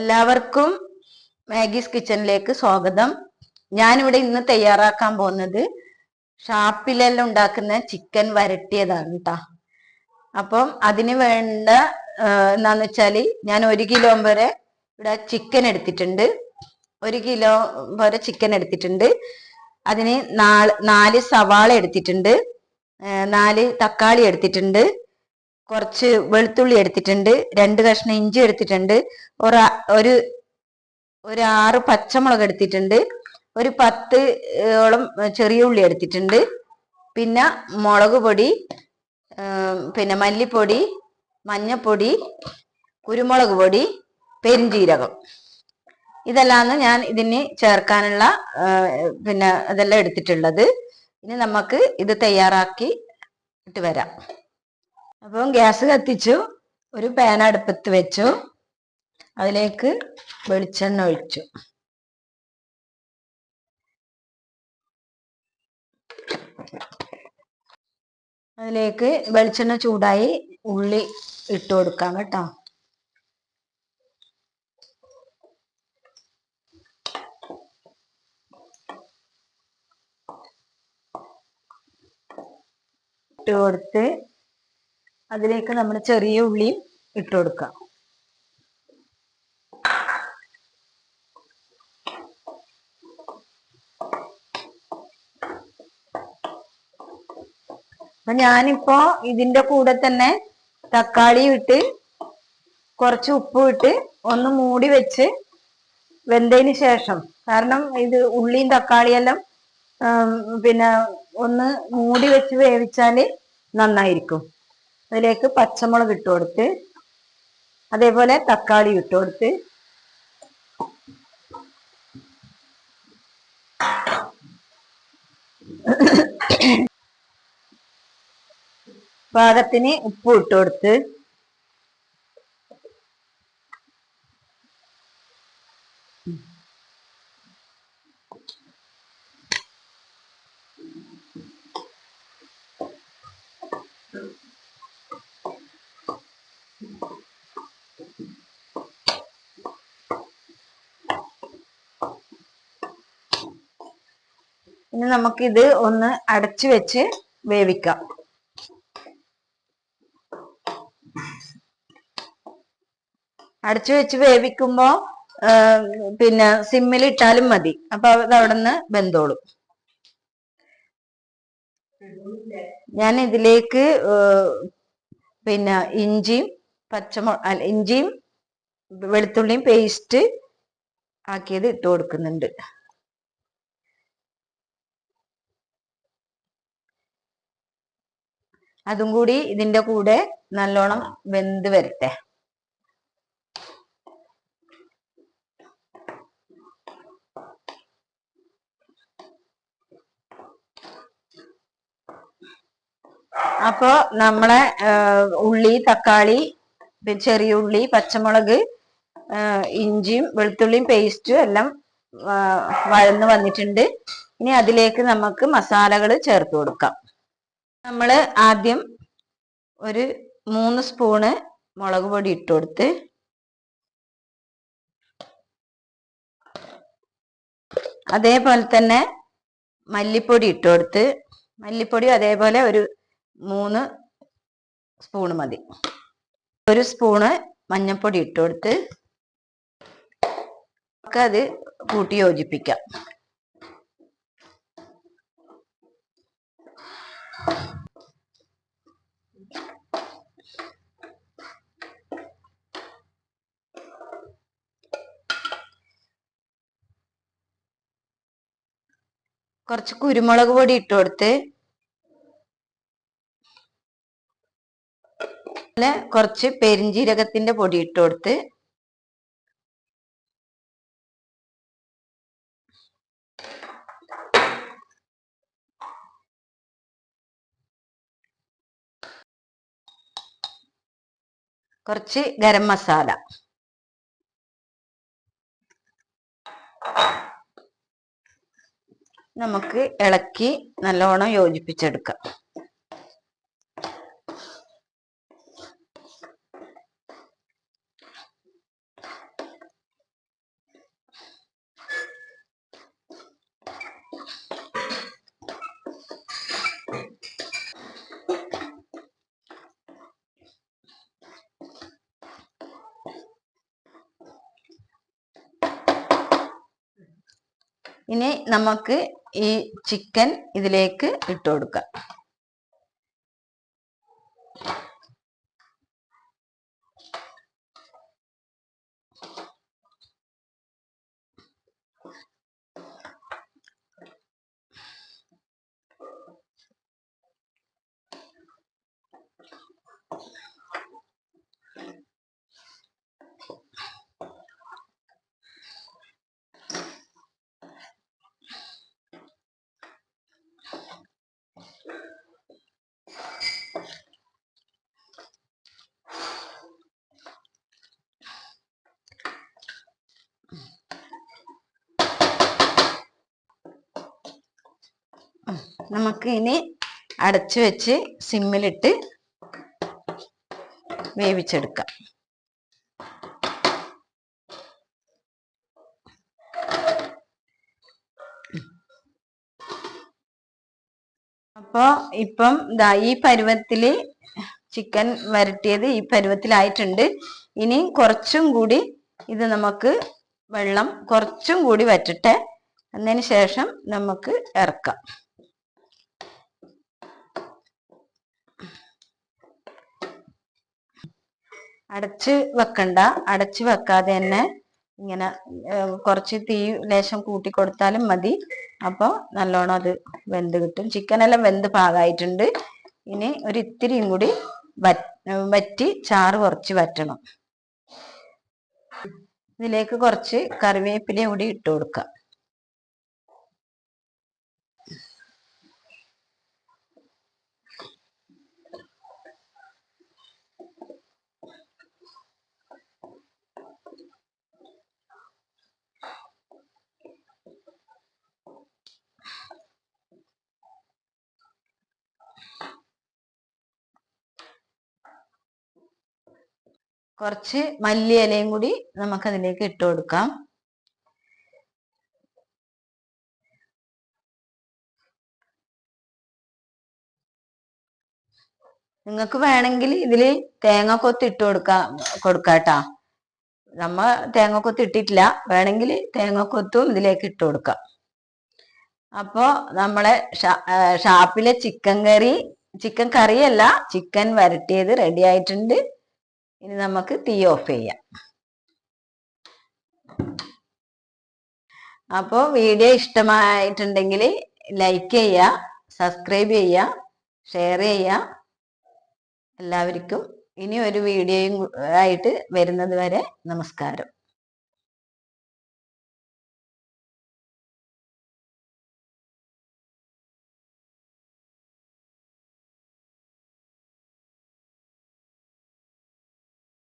എല്ലാവർക്കും മാഗീസ് കിച്ചണിലേക്ക് സ്വാഗതം. ഞാനിവിടെ ഇന്ന് തയ്യാറാക്കാൻ പോകുന്നത് ഷാപ്പിലെല്ലാം ഉണ്ടാക്കുന്ന ചിക്കൻ വരട്ടിയതാണ് കേട്ടോ അപ്പം അതിന് വേണ്ട എന്താന്ന് വെച്ചാൽ ഞാൻ ഒരു കിലോ വരെ ഇവിടെ ചിക്കൻ എടുത്തിട്ടുണ്ട്. ഒരു കിലോ വരെ ചിക്കൻ എടുത്തിട്ടുണ്ട്. അതിന് നാല് നാല് സവാള എടുത്തിട്ടുണ്ട്. നാല് തക്കാളി എടുത്തിട്ടുണ്ട്. കുറച്ച് വെളുത്തുള്ളി എടുത്തിട്ടുണ്ട് രണ്ട് കഷ്ണം ഇഞ്ചി എടുത്തിട്ടുണ്ട് ഒര- ഒരു ആറ് പച്ചമുളക് എടുത്തിട്ടുണ്ട് ഒരു പത്ത് ഓളം ചെറിയ ഉള്ളി എടുത്തിട്ടുണ്ട് പിന്നെ മുളക് പൊടി പിന്നെ മല്ലിപ്പൊടി മഞ്ഞപ്പൊടി കുരുമുളക് പൊടി പെരുംജീരകം. ഇതെല്ലാമാണ് ഞാൻ ഇതിന് ചേർക്കാനുള്ള പിന്നെ ഇതെല്ലാം എടുത്തിട്ടുള്ളത്. ഇനി നമുക്ക് ഇത് തയ്യാറാക്കി ഇട്ട് വരാം. അപ്പം ഗ്യാസ് കത്തിച്ചു ഒരു പാൻ അടുപ്പത്ത് വെച്ചു അതിലേക്ക് വെളിച്ചെണ്ണ ഒഴിച്ചു. അതിലേക്ക് വെളിച്ചെണ്ണ ചൂടായി ഉള്ളി ഇട്ട് കൊടുക്കാം കേട്ടോ. ഇട്ട് കൊടുത്ത് അതിലേക്ക് നമ്മൾ ചെറിയ ഉള്ളിയും ഇട്ട് കൊടുക്കാം അപ്പൊ ഞാനിപ്പോ ഇതിന്റെ കൂടെ തന്നെ തക്കാളി ഇട്ട് കുറച്ച് ഉപ്പ് ഇട്ട് ഒന്ന് മൂടി വെച്ച് വെന്തതിന് ശേഷം കാരണം ഇത് ഉള്ളിയും തക്കാളിയെല്ലാം പിന്നെ ഒന്ന് മൂടി വെച്ച് വേവിച്ചാൽ നന്നായിരിക്കും. അതിലേക്ക് പച്ചമുളക് ഇട്ട് കൊടുത്ത് അതേപോലെ തക്കാളി ഇട്ട് കൊടുത്ത്. പാകത്തിന് ഉപ്പ് ഇട്ട് കൊടുത്ത്. ഇനി നമുക്കിത് ഒന്ന് അടച്ചു വെച്ച് വേവിക്കാം. അടച്ചു വെച്ച് വേവിക്കുമ്പോ പിന്നെ സിമ്മിൽ ഇട്ടാലും മതി. അപ്പൊ അത് അവിടെ നിന്ന് ബന്ധോളും ഞാൻ ഇതിലേക്ക് പിന്നെ ഇഞ്ചിയും പച്ചമുളക് അല്ല ഇഞ്ചിയും വെളുത്തുള്ളിയും പേസ്റ്റ് ആക്കിയത് ഇട്ട് കൊടുക്കുന്നുണ്ട്. അതും കൂടി ഇതിന്റെ കൂടെ നല്ലോണം വെന്ത് വരട്ടെ. അപ്പോ നമ്മളെ ഉള്ളി തക്കാളി ചെറിയ ഉള്ളി പച്ചമുളക് ഇഞ്ചിയും വെളുത്തുള്ളിയും പേസ്റ്റും എല്ലാം വഴന്ന് വന്നിട്ടുണ്ട്. ഇനി അതിലേക്ക് നമുക്ക് മസാലകൾ ചേർത്ത് കൊടുക്കാം. നമ്മൾ ആദ്യം ഒരു മൂന്ന് സ്പൂണ് മുളക് പൊടി ഇട്ട് കൊടുത്ത് അതേപോലെ തന്നെ മല്ലിപ്പൊടി ഇട്ട് കൊടുത്ത് മല്ലിപ്പൊടി അതേപോലെ ഒരു മൂന്ന് സ്പൂണ് മതി. ഒരു സ്പൂണ് മഞ്ഞൾപ്പൊടി ഇട്ട് കൊടുത്ത് ഒക്കെ അത് കൂട്ടി യോജിപ്പിക്കാം. കുറച്ച് കുരുമുളക് പൊടി ഇട്ട് കൊടുത്ത് കുറച്ച് പെരിഞ്ജീരകത്തിന്റെ പൊടി ഇട്ട് കൊടുത്ത് കുറച്ച് ഗരം മസാല. നമുക്ക് ഇളക്കി നല്ലോണം യോജിപ്പിച്ചെടുക്കാം. ഇനി നമുക്ക് ഈ ചിക്കൻ ഇതിലേക്ക് ഇട്ട് കൊടുക്കാം. നമുക്ക് ഇനി അടച്ചു വെച്ച് സിമ്മിലിട്ട് വേവിച്ചെടുക്കാം. അപ്പോൾ ഇപ്പം ദാ ഈ പരുവത്തിൽ ചിക്കൻ വരട്ടിയത് ഈ പരുവത്തിലായിട്ടുണ്ട്. ഇനി കുറച്ചും കൂടി ഇത് നമുക്ക് വെള്ളം കുറച്ചും കൂടി വറ്റട്ടെ അതിന് ശേഷം നമുക്ക് ഇറക്കാം. അടച്ച് വെക്കണ്ട. അടച്ച് വെക്കാതെ തന്നെ ഇങ്ങനെ കുറച്ച് തീ ലേശം കൂട്ടി കൊടുത്താലും മതി. അപ്പോൾ നല്ലോണം അത് വെന്ത് കിട്ടും. ചിക്കൻ എല്ലാം വെന്ത് പാകമായിട്ടുണ്ട് ഇനി ഒരു ഇത്തിരിയും കൂടി വറ്റി ചാറ് കുറച്ച് വറ്റണം. ഇതിലേക്ക് കുറച്ച് കറിവേപ്പില കൂടി ഇട്ട് കൊടുക്കാം. കുറച്ച് മല്ലി ഇലയും കൂടി നമുക്ക് അതിലേക്ക് ഇട്ട് കൊടുക്കാം. നിങ്ങൾക്ക് വേണമെങ്കിൽ ഇതിൽ തേങ്ങ കൊത്ത് ഇട്ട് കൊടുക്കാം കൊടുക്കാട്ടാ നമ്മ തേങ്ങ കൊത്ത് ഇട്ടിട്ടില്ല. വേണമെങ്കിൽ തേങ്ങ കൊത്തും ഇതിലേക്ക് ഇട്ട് കൊടുക്കാം. അപ്പോ നമ്മളെ ഷാപ്പിലെ ചിക്കൻ കറി ചിക്കൻ കറിയല്ല ചിക്കൻ വരട്ടിയത് റെഡി ആയിട്ടുണ്ട്. ഇനി നമുക്ക് തീ ഓഫ് ചെയ്യാം. അപ്പോൾ വീഡിയോ ഇഷ്ടമായിട്ടുണ്ടെങ്കിൽ ലൈക്ക് ചെയ്യുക സബ്സ്ക്രൈബ് ചെയ്യുക ഷെയർ ചെയ്യുക. എല്ലാവർക്കും ഇനി ഒരു വീഡിയോയും ആയിട്ട് വരുന്നത് വരെ നമസ്കാരം.